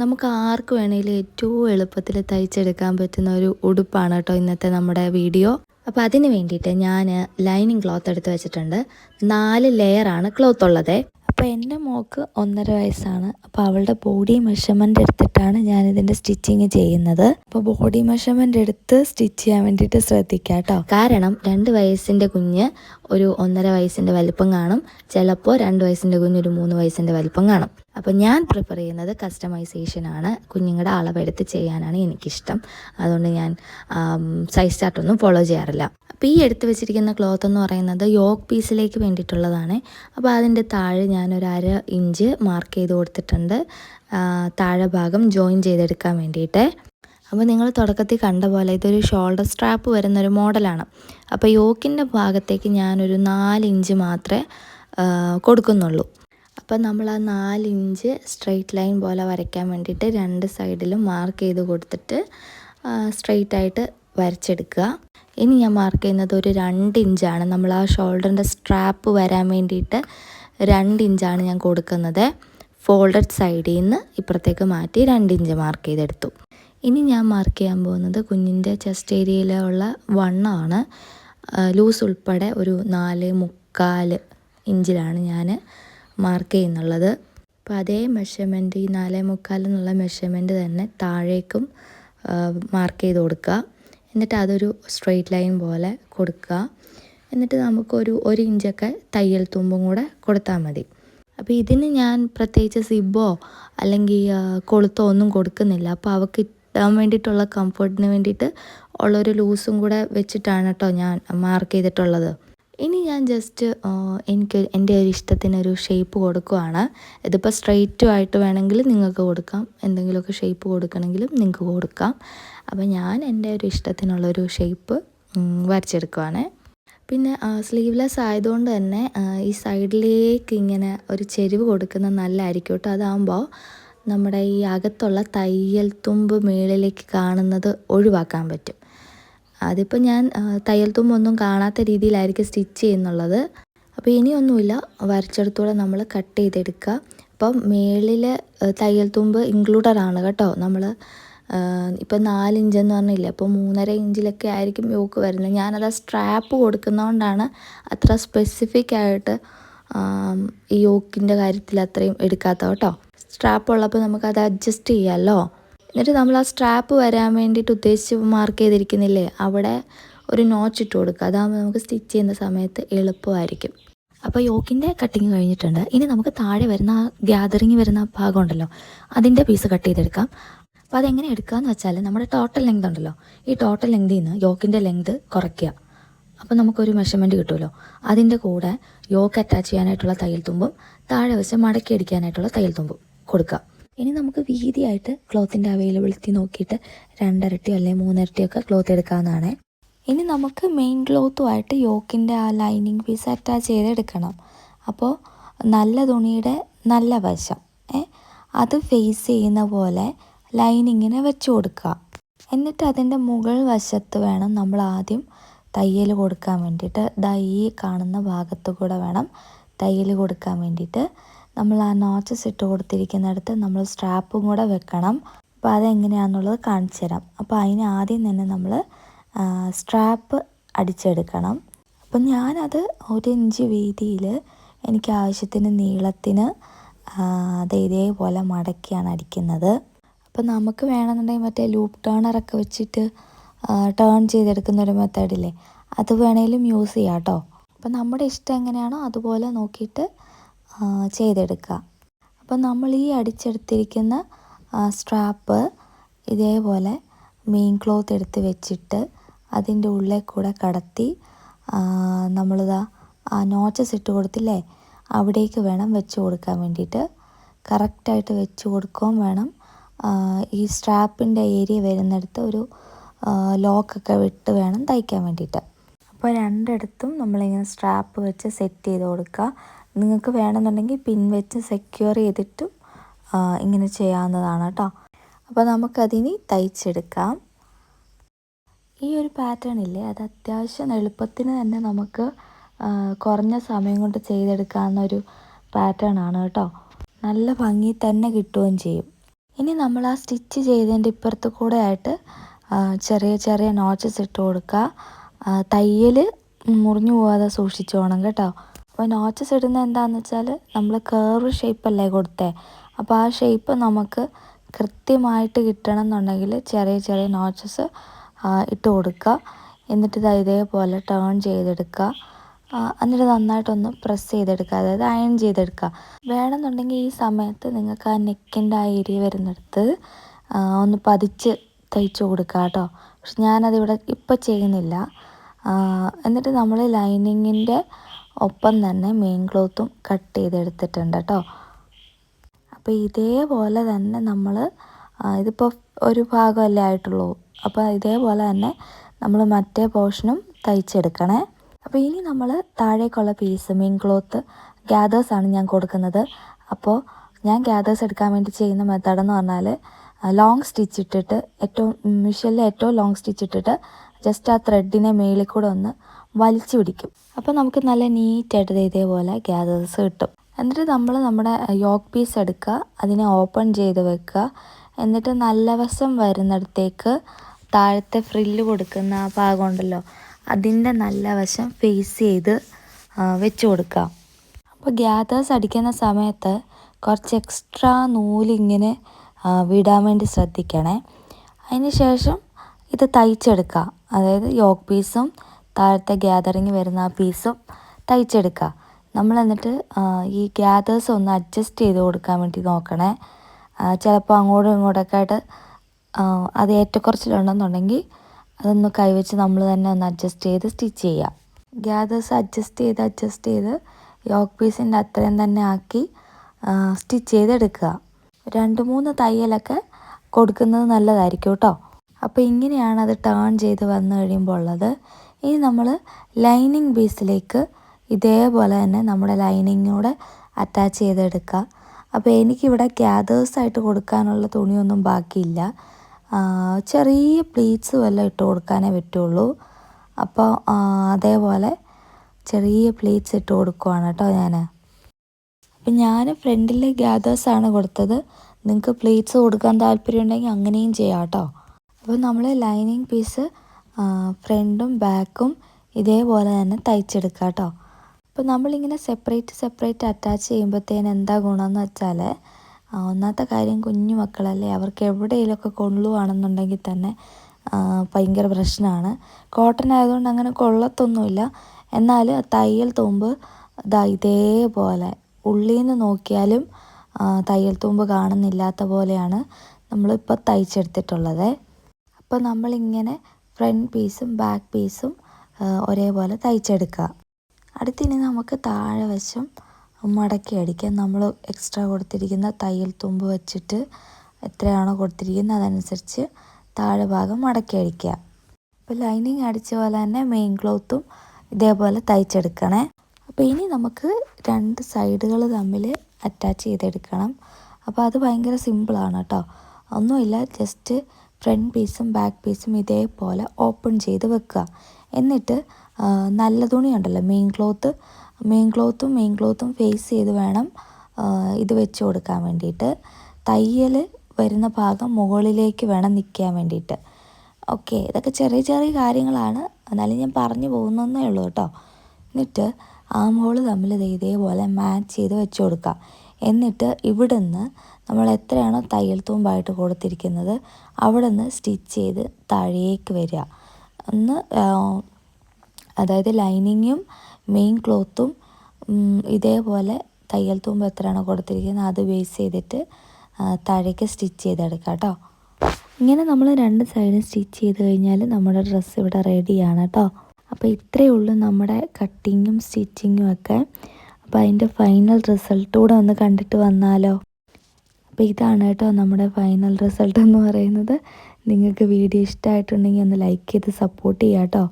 നമുക്ക് ആർക്ക് വേണമെങ്കിലും ഏറ്റവും എളുപ്പത്തിൽ തയ്ച്ചെടുക്കാൻ പറ്റുന്ന ഒരു ഉടുപ്പാണ് കേട്ടോ ഇന്നത്തെ നമ്മുടെ വീഡിയോ. അപ്പോൾ അതിന് വേണ്ടിയിട്ട് ഞാൻ ലൈനിങ് ക്ലോത്ത് എടുത്ത് വെച്ചിട്ടുണ്ട്. നാല് ലെയറാണ് ക്ലോത്ത് ഉള്ളത്. അപ്പോൾ എന്റെ മോക്ക് ഒന്നര വയസ്സാണ്. അപ്പോൾ അവളുടെ ബോഡി മെഷർമെന്റ് എടുത്തിട്ടാണ് ഞാനിതിന്റെ സ്റ്റിച്ചിങ് ചെയ്യുന്നത്. അപ്പോൾ ബോഡി മെഷർമെന്റ് എടുത്ത് സ്റ്റിച്ച് ചെയ്യാൻ വേണ്ടിയിട്ട് ശ്രദ്ധിക്കുക കേട്ടോ. കാരണം രണ്ട് വയസ്സിന്റെ കുഞ്ഞ് ഒരു ഒന്നര വയസ്സിന്റെ വലിപ്പം കാണും. ചിലപ്പോൾ രണ്ട് വയസ്സിന്റെ കുഞ്ഞ് ഒരു മൂന്ന് വയസ്സിന്റെ വലിപ്പം കാണും. അപ്പോൾ ഞാൻ പ്രിഫർ ചെയ്യുന്നത് കസ്റ്റമൈസേഷൻ ആണ്. കുഞ്ഞുങ്ങളുടെ അളവെടുത്ത് ചെയ്യാനാണ് എനിക്കിഷ്ടം. അതുകൊണ്ട് ഞാൻ സൈസ് ചാർട്ടൊന്നും ഫോളോ ചെയ്യാറില്ല. അപ്പോൾ ഈ എടുത്ത് വെച്ചിരിക്കുന്ന ക്ലോത്ത് എന്ന് പറയുന്നത് യോക്ക് പീസിലേക്ക് വേണ്ടിയിട്ടുള്ളതാണ്. അപ്പോൾ അതിന്റെ താഴെ ഞാൻ ഞാനൊരു അര ഇഞ്ച് മാർക്ക് ചെയ്ത് കൊടുത്തിട്ടുണ്ട്. താഴെ ഭാഗം ജോയിൻ ചെയ്തെടുക്കാൻ വേണ്ടിയിട്ട്. അപ്പോൾ നിങ്ങൾ തുടക്കത്തിൽ കണ്ട പോലെ ഇതൊരു ഷോൾഡർ സ്ട്രാപ്പ് വരുന്നൊരു മോഡലാണ്. അപ്പോൾ യോക്കിന്റെ ഭാഗത്തേക്ക് ഞാനൊരു നാല് ഇഞ്ച് മാത്രമേ കൊടുക്കുന്നുള്ളൂ. അപ്പം നമ്മൾ ആ നാലിഞ്ച് സ്ട്രെയിറ്റ് ലൈൻ പോലെ വരയ്ക്കാൻ വേണ്ടിയിട്ട് രണ്ട് സൈഡിലും മാർക്ക് ചെയ്ത് കൊടുത്തിട്ട് സ്ട്രെയിറ്റ് ആയിട്ട് വരച്ചെടുക്കുക. ഇനി ഞാൻ മാർക്ക് ചെയ്യുന്നത് ഒരു രണ്ട് ഇഞ്ചാണ് നമ്മൾ ആ ഷോൾഡറിന്റെ സ്ട്രാപ്പ് വരാൻ വേണ്ടിയിട്ട് രണ്ട് ഇഞ്ചാണ് ഞാൻ കൊടുക്കുന്നത്. ഫോൾഡഡ് സൈഡിൽ നിന്ന് ഇപ്പുറത്തേക്ക് മാറ്റി രണ്ട് ഇഞ്ച് മാർക്ക് ചെയ്തെടുത്തു. ഇനി ഞാൻ മാർക്ക് ചെയ്യാൻ പോകുന്നത് കുഞ്ഞിന്റെ ചെസ്റ്റ് ഏരിയയിലുള്ള വണ്ണമാണ്. ലൂസ് ഉൾപ്പെടെ ഒരു നാല് മുക്കാൽ ഇഞ്ചിലാണ് ഞാൻ മാർക്ക് ചെയ്യുന്നുള്ളത്. അപ്പോൾ അതേ മെഷർമെന്റ് ഈ നാലേ മുക്കാൽ എന്നുള്ള മെഷർമെന്റ് തന്നെ താഴേക്കും മാർക്ക് ചെയ്ത് കൊടുക്കുക. എന്നിട്ട് അതൊരു സ്ട്രെയിറ്റ് ലൈൻ പോലെ കൊടുക്കുക. എന്നിട്ട് നമുക്കൊരു ഒരു ഇഞ്ചൊക്കെ തയ്യൽ തുമ്പും കൂടെ കൊടുത്താൽ മതി. അപ്പോൾ ഇതിന് ഞാൻ പ്രത്യേകിച്ച് സിബോ അല്ലെങ്കിൽ കൊളുത്തോ ഒന്നും കൊടുക്കുന്നില്ല. അപ്പോൾ അവൾക്ക് ഇടാൻ വേണ്ടിയിട്ടുള്ള കംഫർട്ടിന് വേണ്ടിയിട്ട് ഉള്ളൊരു ലൂസും കൂടെ വെച്ചിട്ടാണ് കേട്ടോ ഞാൻ മാർക്ക് ചെയ്തിട്ടുള്ളത്. ഇനി ഞാൻ ജസ്റ്റ് എനിക്ക് എന്റെ ഒരു ഇഷ്ടത്തിനൊരു ഷേപ്പ് കൊടുക്കുവാണ്. ഇതിപ്പോൾ സ്ട്രെയിറ്റും ആയിട്ട് വേണമെങ്കിൽ നിങ്ങൾക്ക് കൊടുക്കാം. എന്തെങ്കിലുമൊക്കെ ഷേപ്പ് കൊടുക്കണമെങ്കിലും നിങ്ങൾക്ക് കൊടുക്കാം. അപ്പോൾ ഞാൻ എന്റെ ഒരു ഇഷ്ടത്തിനുള്ളൊരു ഷേപ്പ് വരച്ചെടുക്കുവാണ്. പിന്നെ സ്ലീവ്ലെസ് ആയതുകൊണ്ട് തന്നെ ഈ സൈഡിലേക്ക് ഇങ്ങനെ ഒരു ചെരിവ് കൊടുക്കുന്നത് നല്ലതായിരിക്കും കേട്ടോ. അതാകുമ്പോൾ നമ്മുടെ ഈ അകത്തുള്ള തയ്യൽ തുമ്പ് മേളിലേക്ക് കാണുന്നത് ഒഴിവാക്കാൻ പറ്റും. അതിപ്പോൾ ഞാൻ തയ്യൽ തുമ്പൊന്നും കാണാത്ത രീതിയിലായിരിക്കും സ്റ്റിച്ച് ചെയ്യുന്നുള്ളത്. അപ്പോൾ ഇനിയൊന്നുമില്ല വരച്ചെടുത്തൂടെ നമ്മൾ കട്ട് ചെയ്തെടുക്കുക. അപ്പം മേളിൽ തയ്യൽ തുമ്പ് ഇൻക്ലൂഡഡ് ആണ് കേട്ടോ. നമ്മൾ ഇപ്പം നാലിഞ്ചെന്ന് പറഞ്ഞില്ല? അപ്പോൾ മൂന്നര ഇഞ്ചിലൊക്കെ ആയിരിക്കും യോക്ക് വരുന്നത്. ഞാനത് സ്ട്രാപ്പ് കൊടുക്കുന്നതുകൊണ്ടാണ് അത്ര സ്പെസിഫിക് ആയിട്ട് ഈ യോക്കിന്റെ കാര്യത്തിൽ അത്രയും എടുക്കാത്ത കേട്ടോ. സ്ട്രാപ്പ് ഉള്ളപ്പോൾ നമുക്കത് അഡ്ജസ്റ്റ് ചെയ്യാമല്ലോ എന്നിട്ട് നമ്മൾ ആ സ്ട്രാപ്പ് വരാൻ വേണ്ടിയിട്ട് ഉദ്ദേശിച്ച് മാർക്ക് ചെയ്തിരിക്കുന്നില്ലേ അവിടെ ഒരു നോച്ച് ഇട്ട് കൊടുക്കുക. അതാകുമ്പോൾ നമുക്ക് സ്റ്റിച്ച് ചെയ്യുന്ന സമയത്ത് എളുപ്പമായിരിക്കും. അപ്പോൾ യോക്കിന്റെ കട്ടിങ് കഴിഞ്ഞിട്ടുണ്ട്. ഇനി നമുക്ക് താഴെ വരുന്ന ആ ഗ്യാതറിങ് വരുന്ന ഭാഗം ഉണ്ടല്ലോ അതിന്റെ പീസ് കട്ട് ചെയ്തെടുക്കാം. അപ്പോൾ അതെങ്ങനെ എടുക്കാമെന്ന് വെച്ചാൽ നമ്മുടെ ടോട്ടൽ ലെങ്ത് ഉണ്ടല്ലോ ഈ ടോട്ടൽ ലെങ്തിൽ നിന്ന് യോക്കിന്റെ ലെങ്ത് കുറയ്ക്കുക. അപ്പോൾ നമുക്കൊരു മെഷർമെന്റ് കിട്ടുമല്ലോ. അതിന്റെ കൂടെ യോക്ക് അറ്റാച്ച് ചെയ്യാനായിട്ടുള്ള തയ്യൽ തുമ്പും താഴെ വെച്ച് മടക്കി അടിക്കാനായിട്ടുള്ള തയ്യൽ തുമ്പും കൊടുക്കുക. ഇനി നമുക്ക് വീതിയായിട്ട് ക്ലോത്തിന്റെ അവൈലബിലിറ്റി നോക്കിയിട്ട് രണ്ടരട്ടിയോ അല്ലെങ്കിൽ മൂന്നരട്ടിയൊക്കെ ക്ലോത്ത് എടുക്കാവുന്നതാണ്. ഇനി നമുക്ക് മെയിൻ ക്ലോത്തുമായിട്ട് യോക്കിന്റെ ആ ലൈനിങ് പീസ് അറ്റാച്ച് ചെയ്തെടുക്കണം. അപ്പോൾ നല്ല തുണിയുടെ നല്ല വശം അത് ഫേസ് ചെയ്യുന്ന പോലെ ലൈനിങ്ങിനെ വെച്ച് കൊടുക്കുക. എന്നിട്ട് അതിന്റെ മുകൾ വശത്ത് വേണം നമ്മൾ ആദ്യം തയ്യൽ കൊടുക്കാൻ വേണ്ടിയിട്ട്. ദൈ കാണുന്ന ഭാഗത്ത് കൂടെ വേണം തയ്യൽ കൊടുക്കാൻ വേണ്ടിയിട്ട്. നമ്മൾ ആ നോച്ചസ് ഇട്ട് കൊടുത്തിരിക്കുന്നിടത്ത് നമ്മൾ സ്ട്രാപ്പും കൂടെ വെക്കണം. അപ്പോൾ അതെങ്ങനെയാണെന്നുള്ളത് കാണിച്ചു തരാം. അപ്പോൾ അതിന് ആദ്യം തന്നെ നമ്മൾ സ്ട്രാപ്പ് അടിച്ചെടുക്കണം. അപ്പം ഞാനത് ഒരു ഇഞ്ച് വീതിയിൽ എനിക്ക് ആവശ്യത്തിന് നീളത്തിന് അത് ഇതേപോലെ മടക്കിയാണ് അടിക്കുന്നത്. അപ്പം നമുക്ക് വേണമെന്നുണ്ടെങ്കിൽ മറ്റേ ലൂപ്പ് ടേണറൊക്കെ വെച്ചിട്ട് ടേൺ ചെയ്തെടുക്കുന്ന ഒരു മെത്തേഡില്ലേ അത് വേണേലും യൂസ് ചെയ്യാം കേട്ടോ അപ്പം നമ്മുടെ ഇഷ്ടം എങ്ങനെയാണോ അതുപോലെ നോക്കിയിട്ട് ചെയ്തെടുക്കുക. അപ്പം നമ്മൾ ഈ അടിച്ചെടുത്തിരിക്കുന്ന സ്ട്രാപ്പ് ഇതേപോലെ മെയിൻ ക്ലോത്ത് എടുത്ത് വെച്ചിട്ട് അതിന്റെ ഉള്ളിൽ കൂടെ കടത്തി നമ്മളിതാ നോച്ചസ് ഇട്ട് കൊടുത്തില്ലേ അവിടേക്ക് വേണം വെച്ച് കൊടുക്കാൻ വേണ്ടിയിട്ട്. കറക്റ്റായിട്ട് വെച്ച് കൊടുക്കുകയും വേണം. ഈ സ്ട്രാപ്പിന്റെ ഏരിയ വരുന്നിടത്ത് ഒരു ലോക്കൊക്കെ വിട്ട് വേണം തയ്ക്കാൻ വേണ്ടിയിട്ട്. അപ്പോൾ രണ്ടിടത്തും നമ്മളിങ്ങനെ സ്ട്രാപ്പ് വെച്ച് സെറ്റ് ചെയ്ത് കൊടുക്കുക. നിങ്ങൾക്ക് വേണമെന്നുണ്ടെങ്കിൽ പിൻ വെച്ച് സെക്യൂർ ചെയ്തിട്ടും ഇങ്ങനെ ചെയ്യാവുന്നതാണ് കേട്ടോ. അപ്പോൾ നമുക്കതിനി തയ്ച്ചെടുക്കാം. ഈ ഒരു പാറ്റേൺ ഇല്ലേ അത് അത്യാവശ്യം എളുപ്പത്തിന് തന്നെ നമുക്ക് കുറഞ്ഞ സമയം കൊണ്ട് ചെയ്തെടുക്കാവുന്ന ഒരു പാറ്റേൺ ആണ് കേട്ടോ. നല്ല ഭംഗി തന്നെ കിട്ടുകയും ചെയ്യും. ഇനി നമ്മൾ ആ സ്റ്റിച്ച് ചെയ്തതിന്റെ ഇപ്പുറത്ത് കൂടെ ആയിട്ട് ചെറിയ ചെറിയ നോച്ചസ് ഇട്ട് കൊടുക്കുക. തയ്യൽ മുറിഞ്ഞു പോകാതെ സൂക്ഷിച്ചോണം കേട്ടോ. അപ്പോൾ നോച്ചസ് ഇടുന്നത് എന്താണെന്ന് വെച്ചാൽ നമ്മൾ കേർവ് ഷേപ്പല്ലേ കൊടുത്തേ? അപ്പോൾ ആ ഷേപ്പ് നമുക്ക് കൃത്യമായിട്ട് കിട്ടണം എന്നുണ്ടെങ്കിൽ ചെറിയ ചെറിയ നോച്ചസ് ഇട്ട് കൊടുക്കുക എന്നിട്ട് ഇത് ഇതേപോലെ ടേൺ ചെയ്തെടുക്കുക എന്നിട്ട് നന്നായിട്ടൊന്ന് പ്രസ് ചെയ്തെടുക്കുക അതായത് അയൺ ചെയ്തെടുക്കുക വേണമെന്നുണ്ടെങ്കിൽ ഈ സമയത്ത് നിങ്ങൾക്ക് ആ നെക്കിന്റെ ആ ഏരിയ വരുന്നിടത്ത് ഒന്ന് പതിച്ച് തയ്ച്ചു കൊടുക്കുക കേട്ടോ പക്ഷെ ഞാനതിവിടെ ഇപ്പം ചെയ്യുന്നില്ല. എന്നിട്ട് നമ്മൾ ലൈനിങ്ങിന്റെ ഒപ്പം തന്നെ മെയിൻ ക്ലോത്തും കട്ട് ചെയ്തെടുത്തിട്ടുണ്ട് കേട്ടോ അപ്പോൾ ഇതേപോലെ തന്നെ നമ്മൾ ഇതിപ്പോൾ ഒരു ഭാഗമല്ലേ ആയിട്ടുള്ളൂ. അപ്പോൾ ഇതേപോലെ തന്നെ നമ്മൾ മറ്റേ പോർഷനും തയ്ച്ചെടുക്കണേ. അപ്പോൾ ഇനി നമ്മൾ താഴേക്കുള്ള പീസ് മെയിൻ ക്ലോത്ത് ഗ്യാദേഴ്സാണ് ഞാൻ കൊടുക്കുന്നത്. അപ്പോൾ ഞാൻ ഗ്യാദേഴ്സ് എടുക്കാൻ വേണ്ടി ചെയ്യുന്ന മെത്തേഡ് എന്ന് പറഞ്ഞാൽ ലോങ് സ്റ്റിച്ച് ഇട്ടിട്ട് ഏറ്റവും മിഷലിൽ ഏറ്റവും ലോങ് സ്റ്റിച്ച് ഇട്ടിട്ട് ജസ്റ്റ് ആ ത്രെഡിനെ മേളിൽ കൂടെ ഒന്ന് വലിച്ചു പിടിക്കും അപ്പോൾ നമുക്ക് നല്ല നീറ്റായിട്ട് ഇതേപോലെ ഗ്യാദേഴ്സ് കിട്ടും. എന്നിട്ട് നമ്മൾ നമ്മുടെ യോക്ക് പീസ് എടുക്കുക അതിനെ ഓപ്പൺ ചെയ്ത് വെക്കുക. എന്നിട്ട് നല്ല വശം വരുന്നിടത്തേക്ക് താഴത്തെ ഫ്രില്ല് കൊടുക്കുന്ന ആ ഭാഗം ഉണ്ടല്ലോ അതിന്റെ നല്ല വശം ഫേസ് ചെയ്ത് വെച്ച് കൊടുക്കുക. അപ്പോൾ ഗ്യാദേഴ്സ് അടിക്കുന്ന സമയത്ത് കുറച്ച് എക്സ്ട്രാ നൂലിങ്ങനെ വിടാൻ വേണ്ടി ശ്രദ്ധിക്കണേ. അതിന് ശേഷം ഇത് തയ്ച്ചെടുക്കുക. അതായത് യോക്ക് പീസും താഴത്തെ ഗ്യാതറിങ് വരുന്ന ആ പീസും തയ്ച്ചെടുക്കുക നമ്മൾ എന്നിട്ട് ഈ ഗ്യാതേഴ്സ് ഒന്ന് അഡ്ജസ്റ്റ് ചെയ്ത് കൊടുക്കാൻ വേണ്ടി നോക്കണേ. ചിലപ്പോൾ അങ്ങോട്ടും ഇങ്ങോട്ടൊക്കെ ആയിട്ട് അത് ഏറ്റക്കുറച്ചിലുണ്ടെന്നുണ്ടെങ്കിൽ അതൊന്ന് കൈവച്ച് നമ്മൾ തന്നെ ഒന്ന് അഡ്ജസ്റ്റ് ചെയ്ത് സ്റ്റിച്ച് ചെയ്യുക ഗ്യാതേഴ്സ് അഡ്ജസ്റ്റ് ചെയ്ത് അഡ്ജസ്റ്റ് ചെയ്ത് യോക്ക് പീസിന്റെ അത്രയും തന്നെ ആക്കി സ്റ്റിച്ച് ചെയ്തെടുക്കുക. രണ്ട് മൂന്ന് തയ്യലൊക്കെ കൊടുക്കുന്നത് നല്ലതായിരിക്കും കേട്ടോ. അപ്പോൾ ഇങ്ങനെയാണ് അത് ടേൺ ചെയ്ത് വന്നു കഴിയുമ്പോൾ ഉള്ളത്. ഇനി നമ്മൾ ലൈനിങ് ബേസിലേക്ക് ഇതേപോലെ തന്നെ നമ്മുടെ ലൈനിങ്ങൂടെ അറ്റാച്ച് ചെയ്തെടുക്കുക. അപ്പോൾ എനിക്കിവിടെ ഗ്യാദേഴ്സായിട്ട് കൊടുക്കാനുള്ള തുണിയൊന്നും ബാക്കിയില്ല. ചെറിയ പ്ലീറ്റ്സ് വല്ലതും ഇട്ട് കൊടുക്കാനേ പറ്റുള്ളൂ. അപ്പോൾ അതേപോലെ ചെറിയ പ്ലീറ്റ്സ് ഇട്ട് കൊടുക്കുവാണ് കേട്ടോ ഞാൻ അപ്പം ഞാൻ ഫ്രണ്ടിലെ ഗ്യാദേഴ്സാണ് കൊടുത്തത്. നിങ്ങൾക്ക് പ്ലീറ്റ്സ് കൊടുക്കാൻ താല്പര്യം ഉണ്ടെങ്കിൽ അങ്ങനെയും ചെയ്യാം കേട്ടോ. അപ്പോൾ നമ്മൾ ലൈനിങ് പീസ് ഫ്രണ്ടും ബാക്കും ഇതേപോലെ തന്നെ തയ്ച്ചെടുക്കുക കേട്ടോ അപ്പോൾ നമ്മളിങ്ങനെ സെപ്പറേറ്റ് സെപ്പറേറ്റ് അറ്റാച്ച് ചെയ്യുമ്പോഴത്തേന് എന്താ ഗുണമെന്ന് വെച്ചാൽ ഒന്നാമത്തെ കാര്യം കുഞ്ഞു മക്കളല്ലേ അവർക്ക് എവിടെയെങ്കിലുമൊക്കെ കൊള്ളുവാണെന്നുണ്ടെങ്കിൽ തന്നെ ഭയങ്കര പ്രശ്നമാണ് കോട്ടൺ ആയതുകൊണ്ട് അങ്ങനെ കൊള്ളത്തൊന്നുമില്ല. എന്നാൽ തയ്യൽ തുമ്പ് ഇതാ ഇതേപോലെ ഉള്ളിൽ നിന്ന് നോക്കിയാലും തയ്യൽ തുമ്പ് കാണുന്നില്ലാത്ത പോലെയാണ് നമ്മളിപ്പോൾ തയ്ച്ചെടുത്തിട്ടുള്ളത്. അപ്പോൾ നമ്മളിങ്ങനെ ഫ്രണ്ട് പീസും ബാക്ക് പീസും ഒരേപോലെ തയ്ച്ചെടുക്കുക. അടുത്തിനി നമുക്ക് താഴെ വശം മടക്കി അടിക്കാം. നമ്മൾ എക്സ്ട്രാ കൊടുത്തിരിക്കുന്ന തയ്യൽ തുമ്പ് വെച്ചിട്ട് എത്രയാണോ കൊടുത്തിരിക്കുന്നത് അതനുസരിച്ച് താഴെ ഭാഗം മടക്കി അടിക്കുക. അപ്പോൾ ലൈനിങ് അടിച്ച പോലെ തന്നെ മെയിൻ ക്ലോത്തും ഇതേപോലെ തയ്ച്ചെടുക്കണേ. അപ്പോൾ ഇനി നമുക്ക് രണ്ട് സൈഡുകൾ തമ്മിൽ അറ്റാച്ച് ചെയ്തെടുക്കണം. അപ്പോൾ അത് ഭയങ്കര സിമ്പിളാണ് കേട്ടോ. ഒന്നുമില്ല ജസ്റ്റ് ഫ്രണ്ട് പീസും ബാക്ക് പീസും ഇതേപോലെ ഓപ്പൺ ചെയ്ത് വെക്കുക. എന്നിട്ട് നല്ല തുണി ഉണ്ടല്ലോ മെയിൻ ക്ലോത്ത് മെയിൻ ക്ലോത്തും മെയിൻ ക്ലോത്തും ഫേസ് ചെയ്ത് വേണം ഇത് വെച്ച് കൊടുക്കാൻ വേണ്ടിയിട്ട്. തയ്യൽ വരുന്ന ഭാഗം മുകളിലേക്ക് വേണം നിൽക്കാൻ വേണ്ടിയിട്ട്. ഓക്കെ ഇതൊക്കെ ചെറിയ ചെറിയ കാര്യങ്ങളാണ്. എന്നാലും ഞാൻ പറഞ്ഞു പോകുന്നതേ ഉള്ളൂ കേട്ടോ. എന്നിട്ട് ആ ഹോൾ തമ്മിൽ ഇതേപോലെ മാച്ച് ചെയ്ത് വെച്ച് കൊടുക്കുക. എന്നിട്ട് ഇവിടുന്ന് നമ്മൾ എത്രയാണോ തയ്യൽ തൂമ്പായിട്ട് കൊടുത്തിരിക്കുന്നത് അവിടെ നിന്ന് സ്റ്റിച്ച് ചെയ്ത് താഴേക്ക് വരിക. ഒന്ന് അതായത് ലൈനിങ്ങും മെയിൻ ക്ലോത്തും ഇതേപോലെ തയ്യൽ തൂമ്പ് എത്രയാണോ കൊടുത്തിരിക്കുന്നത് അത് ബേസ് ചെയ്തിട്ട് താഴേക്ക് സ്റ്റിച്ച് ചെയ്തെടുക്കാം കേട്ടോ. ഇങ്ങനെ നമ്മൾ രണ്ട് സൈഡും സ്റ്റിച്ച് ചെയ്ത് കഴിഞ്ഞാൽ നമ്മുടെ ഡ്രസ്സ് ഇവിടെ റെഡിയാണ് കേട്ടോ. അപ്പോൾ ഇത്രയേ ഉള്ളൂ നമ്മുടെ കട്ടിങ്ങും സ്റ്റിച്ചിങ്ങും ഒക്കെ. അപ്പോൾ അതിന്റെ ഫൈനൽ റിസൾട്ട് കൂടെ ഒന്ന് കണ്ടിട്ട് വന്നാലോ? അപ്പോൾ ഇതാണ് കേട്ടോ നമ്മുടെ ഫൈനൽ റിസൾട്ട് എന്ന് പറയുന്നത്. നിങ്ങൾക്ക് വീഡിയോ ഇഷ്ടമായിട്ടുണ്ടെങ്കിൽ ഒന്ന് ലൈക്ക് ചെയ്ത് സപ്പോർട്ട് ചെയ്യാം കേട്ടോ.